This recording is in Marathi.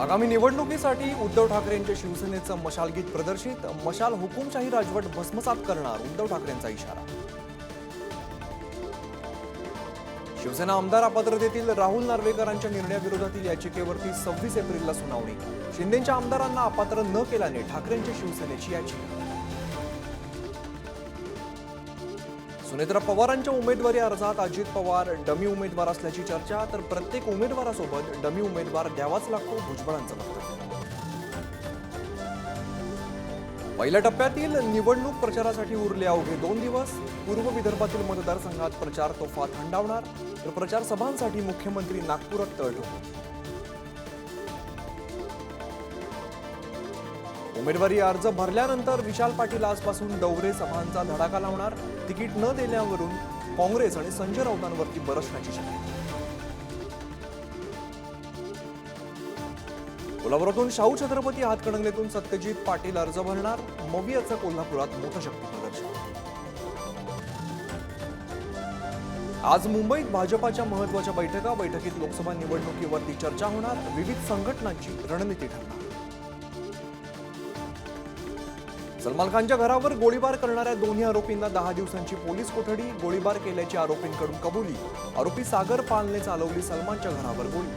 आगामी निवडणुकीसाठी उद्धव ठाकरेंच्या शिवसेनेचं मशालगीत प्रदर्शित. मशाल हुकुमशाही राजवट भस्मसात करणार उद्धव ठाकरेंचा इशारा. शिवसेना आमदार अपात्रतेतील राहुल नार्वेकरांच्या निर्णयाविरोधातील याचिकेवरती सव्वीस एप्रिलला सुनावणी. शिंदेच्या आमदारांना अपात्र न केल्याने ठाकरेंच्या शिवसेनेची याचिका. सुनेत्रा पवारांच्या उमेदवारी अर्जात अजित पवार डमी उमेदवार असल्याची चर्चा तर प्रत्येक उमेदवारासोबत डमी उमेदवार द्यावाच लागतो भुजबळांचं वक्तव्य पहिल्या टप्प्यातील निवडणूक प्रचारासाठी उरले अवघे दोन दिवस. पूर्व विदर्भातील मतदारसंघात प्रचार तोफा थंडावणार तर प्रचार सभांसाठी मुख्यमंत्री नागपुरात तळ उमेदवारी अर्ज भरल्यानंतर विशाल पाटील आजपासून डवरे सभांचा धडाका लावणार. तिकीट न दिल्यावरून काँग्रेस आणि संजय राऊतांवरती बरसण्याची शक्यता. कोल्हापुरातून शाहू छत्रपती हातकणंगलेतून सत्यजित पाटील अर्ज भरणार. मवियाचं कोल्हापुरात मोठं शक्ती प्रदर्शन. आज मुंबईत भाजपाच्या महत्त्वाच्या बैठका बैठकीत लोकसभा निवडणुकीवरती चर्चा होणार. विविध संघटनांची रणनीती ठरणार. सलमान खानच्या घरावर गोळीबार करणाऱ्या दोन्ही आरोपींना दहा दिवसांची पोलीस कोठडी गोळीबार केल्याची आरोपींकडून कबुली. आरोपी सागर पालने चालवली सलमानच्या घरावर गोळी.